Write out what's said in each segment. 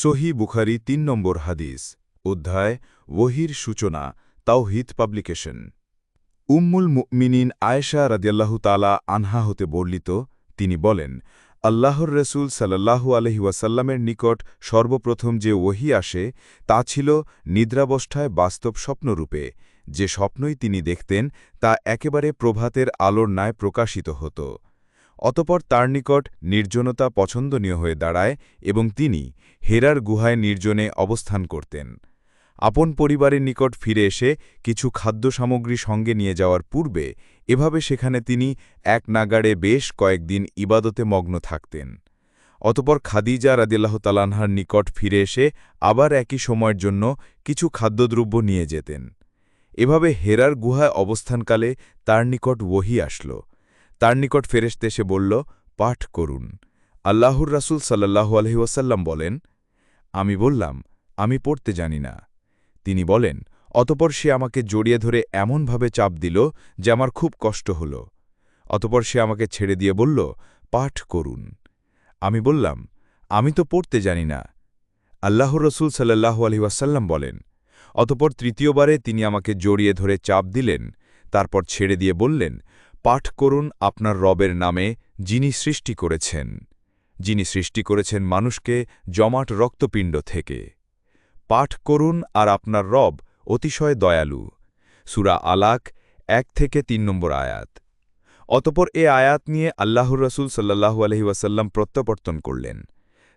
সহি বুখারি তিন নম্বর হাদিস, অধ্যায়, ওহির সূচনা, তাওহিদ পাবলিকেশন। উম্মুল মুমিনিন আয়েশা রাদিয়াল্লাহু তালা আনহা হতে বর্ণিত, তিনি বলেন, আল্লাহর রসুল সাল্লাহু আলহি ওয়াসাল্লামের নিকট সর্বপ্রথম যে ওহি আসে, তা ছিল নিদ্রাবস্থায় বাস্তব স্বপ্নরূপে। যে স্বপ্নই তিনি দেখতেন, তা একেবারে প্রভাতের আলোর ন্যায় প্রকাশিত হতো। অতপর তার নিকট নির্জনতা পছন্দনীয় হয়ে দাঁড়ায় এবং তিনি হেরার গুহায় নির্জনে অবস্থান করতেন। আপন পরিবারের নিকট ফিরে এসে কিছু খাদ্য সামগ্রী সঙ্গে নিয়ে যাওয়ার পূর্বে এভাবে সেখানে তিনি এক নাগাড়ে বেশ কয়েকদিন ইবাদতে মগ্ন থাকতেন। অতপর খাদিজা রাদিল্লাহ তালানহার নিকট ফিরে এসে আবার একই সময়ের জন্য কিছু খাদ্যদ্রব্য নিয়ে যেতেন। এভাবে হেরার গুহায় অবস্থানকালে তার নিকট ওহি আসল। তার নিকট ফেরেশতে এসে বলল, পাঠ করুন। আল্লাহর রাসুল সাল্লাহু আলহিউসাল্লাম বলেন, আমি বললাম, আমি পড়তে জানি না। তিনি বলেন, অতপর সে আমাকে জড়িয়ে ধরে এমনভাবে চাপ দিল যে আমার খুব কষ্ট হল। অতপর সে আমাকে ছেড়ে দিয়ে বলল, পাঠ করুন। আমি বললাম, আমি তো পড়তে জানি না। আল্লাহ রসুল সাল্লাহু আলহিউসাল্লাম বলেন, অতপর তৃতীয়বারে তিনি আমাকে জড়িয়ে ধরে চাপ দিলেন, তারপর ছেড়ে দিয়ে বললেন পাঠ করুন আপনার রবের নামে যিনি সৃষ্টি করেছেন। যিনি সৃষ্টি করেছেন মানুষকে জমাট রক্তপিণ্ড থেকে। পাঠ করুন আর আপনার রব অতিশয় দয়ালু। সুরা আলাক এক থেকে তিন নম্বর আয়াত। অতপর এ আয়াত নিয়ে আল্লাহর রসুল সাল্লাহু আলহি ওয়াসাল্লাম প্রত্যাবর্তন করলেন।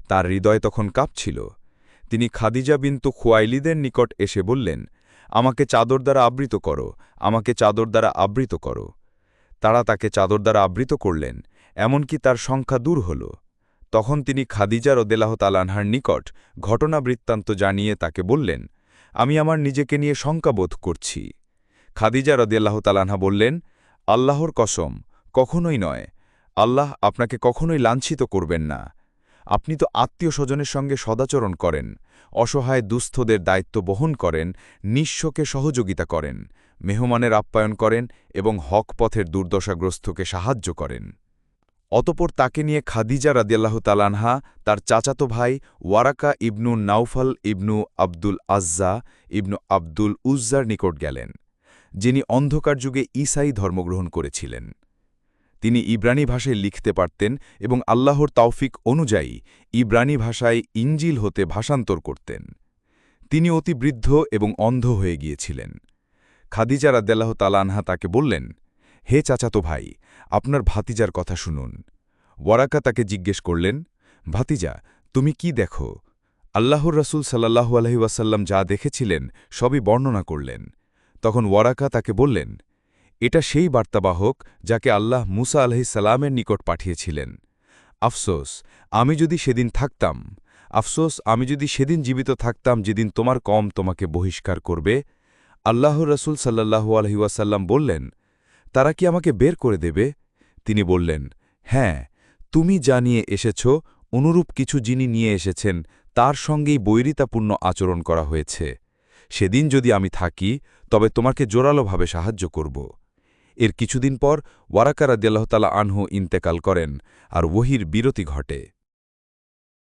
তার হৃদয় তখন কাঁপছিল। তিনি খাদিজা বিন্তু খোয়াইলিদের নিকট এসে বললেন, আমাকে চাদর দ্বারা আবৃত করো, আমাকে চাদর দ্বারা আবৃত করো। তারা তাকে চাদর দ্বারা আবৃত করলেন, এমনকি তার সংখ্যা দূর হল। তখন তিনি খাদিজা রদেলাহ তালানহার নিকট ঘটনা বৃত্তান্ত জানিয়ে তাকে বললেন, আমি আমার নিজেকে নিয়ে শঙ্কাবোধ করছি। খাদিজা রদেলাহ তালানহা বললেন, আল্লাহর কসম, কখনোই নয়। আল্লাহ আপনাকে কখনোই লাঞ্ছিত করবেন না। আপনি তো আত্মীয় স্বজনের সঙ্গে সদাচরণ করেন, অসহায় দুস্থদের দায়িত্ব বহন করেন, নিঃস্বকে সহযোগিতা করেন, মেহমানের আপ্যায়ন করেন এবং হক পথের দুর্দশাগ্রস্তকে সাহায্য করেন। অতপর তাকে নিয়ে খাদিজা রাদিয়াল্লাহ তালানহা তার চাচাতো ভাই Waraqa ibn Nawfal ibn Abdul Uzza ibn Abdul উজ্জার নিকট গেলেন, যিনি অন্ধকার যুগে ইসাই ধর্মগ্রহণ করেছিলেন। তিনি ইব্রানি ভাষায় লিখতে পারতেন এবং আল্লাহর তাওফিক অনুযায়ী ইব্রানি ভাষায় ইঞ্জিল হতে ভাষান্তর করতেন। তিনি অতি বৃদ্ধ এবং অন্ধ হয়ে গিয়েছিলেন। খাদিজা রাদ্দাল্লাহ তালানহা তাকে বললেন, হে চাচাতো ভাই, আপনার ভাতিজার কথা শুনুন। ওয়ারাকা তাকে জিজ্ঞেস করলেন, ভাতিজা, তুমি কি দেখো? আল্লাহর রসুল সাল্লাহু আলহি ওয়াসাল্লাম যা দেখেছিলেন সবই বর্ণনা করলেন। তখন ওয়ারাকা তাকে বললেন এটা সেই বার্তাবাহক যাকে আল্লাহ মুসা আলহিসাল্লামের নিকট পাঠিয়েছিলেন। আফসোস, আমি যদি সেদিন থাকতাম, আফসোস, আমি যদি সেদিন জীবিত থাকতাম যেদিন তোমার কম তোমাকে বহিষ্কার করবে আল্লাহ রসুল সাল্লাহু আলহিউসাল্লাম বললেন, তারা কি আমাকে বের করে দেবে? তিনি বললেন হ্যাঁ তুমি যা নিয়ে এসেছ, অনুরূপ কিছু যিনি নিয়ে এসেছেন, তার সঙ্গেই বৈরিতাপূর্ণ আচরণ করা হয়েছে। সেদিন যদি আমি থাকি, তবে তোমাকে জোরালোভাবে সাহায্য করব। এর কিছুদিন পর ওয়ারাকারাদ্দাল্লাহতালা আনহু ইন্তেকাল করেন আর ওহির বিরতি ঘটে।